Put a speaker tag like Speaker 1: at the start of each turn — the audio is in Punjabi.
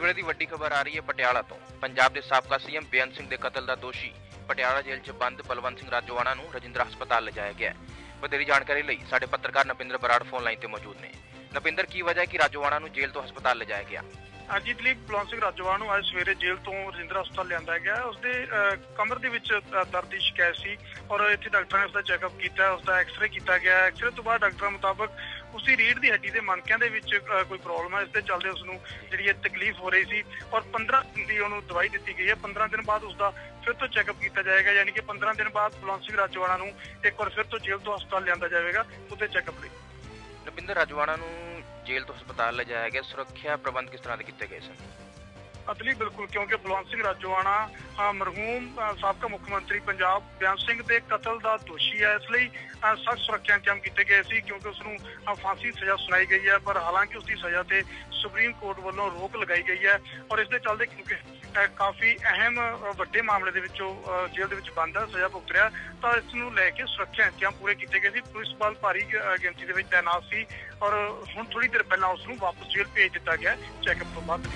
Speaker 1: ਵੇਲੇ ਦੀ ਵੱਡੀ ਖਬਰ ਆ ਰਹੀ ਹੈ ਪਟਿਆਲਾ ਤੋਂ। ਪੰਜਾਬ ਦੇ ਸਾਬਕਾ ਸੀਐਮ ਬੇਅੰਤ ਸਿੰਘ ਦੇ ਕਤਲ ਦਾ ਦੋਸ਼ੀ ਪਟਿਆਲਾ ਜੇਲ੍ਹ 'ਚ ਬੰਦ ਬਲਵੰਤ ਸਿੰਘ ਰਾਜੋਆਣਾ ਨੂੰ ਰਜਿੰਦਰਾ ਹਸਪਤਾਲ ਲਿਜਾਇਆ ਗਿਆ ਹੈ। ਵਧੇਰੀ ਜਾਣਕਾਰੀ ਲਈ ਸਾਡੇ ਪੱਤਰਕਾਰ ਨਪਿੰਦਰ ਬਰਾੜ ਫੋਨ ਲਾਈਨ ਤੇ ਮੌਜੂਦ ਨੇ। ਨਪਿੰਦਰ ਕੀ ਵਜ੍ਹਾ ਹੈ ਕਿ ਰਾਜੋਆਣਾ ਨੂੰ ਜੇਲ੍ਹ ਤੋਂ ਹਸਪਤਾਲ ਲਿਜਾਇਆ ਗਿਆ?
Speaker 2: ਹਾਂਜੀ ਦਲੀਪ ਬਲਵੰਤ ਸਿੰਘ ਰਾਜੋਵਾਲ ਨੂੰ ਅੱਜ ਸਵੇਰੇ ਜੇਲ੍ਹ ਤੋਂ ਰਜਿੰਦਰਾ ਹਸਪਤਾਲ ਲਿਆਂਦਾ ਗਿਆ ਉਸਦੇ ਅਹ, ਕਮਰ ਦੇ ਵਿੱਚ ਦਰਦ ਦੀ ਸ਼ਿਕਾਇਤ ਸੀ ਔਰ ਇੱਥੇ ਡਾਕਟਰਾਂ ਨੇ ਉਸਦਾ ਚੈੱਕਅਪ ਕੀਤਾ ਉਸਦਾ ਐਕਸ-ਰੇ ਕੀਤਾ ਗਿਆ ਐਕਸ-ਰੇ ਤੋਂ ਬਾਅਦ ਡਾਕਟਰਾਂ ਮੁਤਾਬਕ ਉਸਦੀ ਰੀੜ੍ਹ ਦੀ ਹੱਡੀ ਦੇ ਮਣਕਿਆਂ ਦੇ ਵਿੱਚ ਕੋਈ ਪ੍ਰੋਬਲਮ ਹੈ ਇਸ ਦੇ ਚੱਲਦੇ ਉਸ ਨੂੰ ਜਿਹੜੀ ਇਹ ਤਕਲੀਫ ਹੋ ਰਹੀ ਸੀ ਔਰ 15 ਦਿਨ ਦੀ ਉਹਨੂੰ ਦਵਾਈ ਦਿੱਤੀ ਗਈ ਹੈ। 15 ਦਿਨ ਬਾਅਦ ਉਸਦਾ ਫਿਰ ਤੋਂ ਚੈੱਕਅਪ ਕੀਤਾ ਜਾਏਗਾ, ਯਾਨੀ ਕਿ 15 ਦਿਨ ਬਾਅਦ ਬਲਵੰਤ ਸਿੰਘ ਰਾਜੋਵਾਲਾ ਨੂੰ ਇੱਕ ਵਾਰ ਫਿਰ ਤੋਂ ਜੇਲ੍ਹ ਤੋਂ ਹਸਪਤਾਲ ਲਿਆਂਦਾ ਜਾਵੇਗਾ ਉੱਥੇ ਚੈੱਕਅਪ ਲਈ।
Speaker 1: ਰਵਿੰਦਰ ਰਾਜੋਆਣਾ ਨੂੰ ਜੇਲ੍ਹ ਤੋਂ ਹਸਪਤਾਲ ਲਿਜਾਇਆ ਗਿਆ। ਸੁਰੱਖਿਆ ਪ੍ਰਬੰਧ ਕਿਸ ਤਰ੍ਹਾਂ ਦੇ ਕੀਤੇ ਗਏ ਸਨ?
Speaker 2: ਅਦਲੀ ਬਿਲਕੁਲ, ਕਿਉਂਕਿ ਬਲਵੰਤ ਸਿੰਘ ਰਾਜੋਆਣਾ ਮਰਹੂਮ ਸਾਬਕਾ ਮੁੱਖ ਮੰਤਰੀ ਪੰਜਾਬ ਬਿਆਨ ਸਿੰਘ ਦੇ ਕਤਲ ਦਾ ਦੋਸ਼ੀ ਹੈ। ਇਸ ਲਈ ਸਖਤ ਸੁਰੱਖਿਆ ਇੰਤਜ਼ਾਮ ਕੀਤੇ ਗਏ ਸੀ, ਕਿਉਂਕਿ ਉਸ ਨੂੰ ਫਾਂਸੀ ਸਜ਼ਾ ਸੁਣਾਈ ਗਈ ਹੈ, ਪਰ ਹਾਲਾਂਕਿ ਉਸ ਦੀ ਸਜ਼ਾ ਤੇ ਸੁਪਰੀਮ ਕੋਰਟ ਵੱਲੋਂ ਰੋਕ ਲਗਾਈ ਗਈ ਹੈ ਔਰ ਇਸ ਦੇ ਚੱਲਦੇ ਕਿਉਂਕਿ ਕਾਫੀ ਅਹਿਮ ਵੱਡੇ ਮਾਮਲੇ ਦੇ ਵਿੱਚ ਉਹ ਜੇਲ੍ਹ ਦੇ ਵਿੱਚ ਬੰਦ ਹੈ, ਸਜ਼ਾ ਭੁਗਤ ਰਿਹਾ ਤਾਂ ਇਸ ਨੂੰ ਲੈ ਕੇ ਸੁਰੱਖਿਆ ਇੰਤਜ਼ਾਮ ਪੂਰੇ ਕੀਤੇ ਗਏ ਸੀ। ਪੁਲਿਸ ਬਲ ਭਾਰੀ ਗਿਣਤੀ ਦੇ ਵਿੱਚ ਤਾਇਨਾਤ ਸੀ ਔਰ ਹੁਣ ਥੋੜੀ ਦੇਰ ਪਹਿਲਾਂ ਉਸ ਨੂੰ ਵਾਪਸ ਜੇਲ੍ਹ ਭੇਜ ਦਿੱਤਾ ਗਿਆ ਚੈੱਕਅਪ ਤੋਂ ਬਾਅਦ।